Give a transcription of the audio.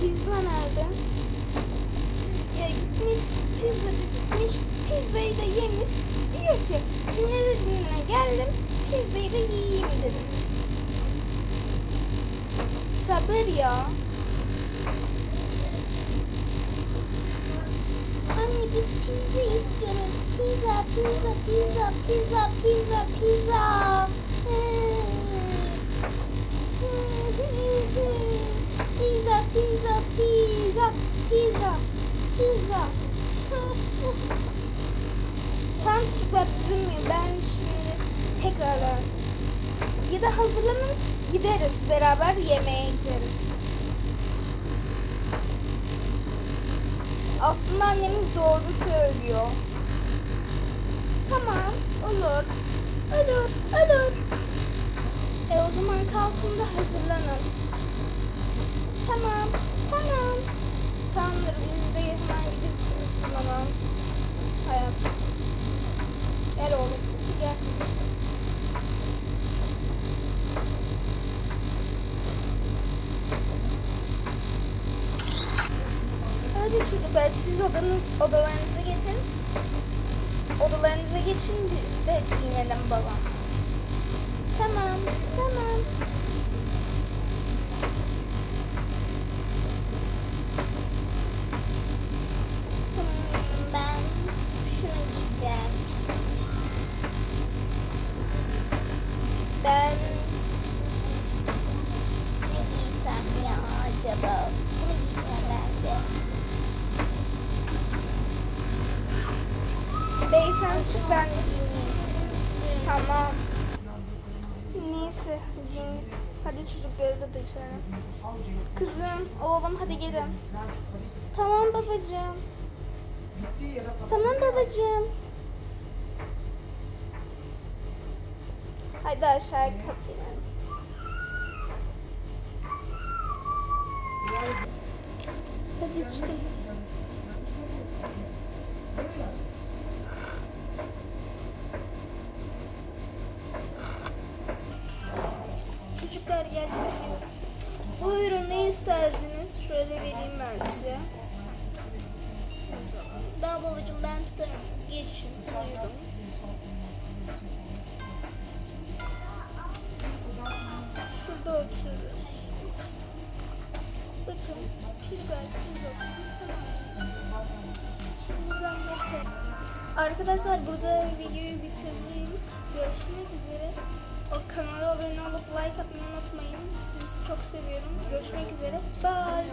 Pizza nerede? Ya gitmiş pizzacı gitmiş pizzayı da yemiş. Diyor ki dinle dinle geldim pizzayı da yiyeyim dedim. Sabır ya. Anne biz pizza istiyoruz. Pizza, pizza, pizza, pizza, pizza. Pizza, pizza, pizza. Tamam çocuklar üzülmeyin. Ben şimdi tekrardan ya da hazırlanın gideriz. Beraber yemeğe gideriz. Aslında annemiz doğru söylüyor. Tamam, olur. Olur, olur. E o zaman kalkın da hazırlanın. Tamam, tamam. Tamamdır, biz de hemen gidip hazırlanalım. Hayatım. Gel oğlum, gel. Hadi çocuklar siz odanız odalarınıza geçin. Odalarınıza geçin biz de giyinelim babam. Tamam, tamam. Acaba? Bunu giyeceğim ben de. Bey sen çık ben giyineyim. Tamam. Neyse giyin. Hadi çocukları da dışarı. Kızım, oğlum hadi gelin. Tamam babacığım. Tamam babacığım. Hadi aşağı kat inelim. Çocuklar geldi. Buyurun ne isterdiniz? Şöyle vereyim ben size. Ben babacığım ben tutarım. Geçin. Buyurun. Bakın buradan bakın. Arkadaşlar burada videoyu bitireyim. Görüşmek üzere. O kanala abone olup like atmayı unutmayın. Sizi çok seviyorum. Görüşmek üzere. Bye.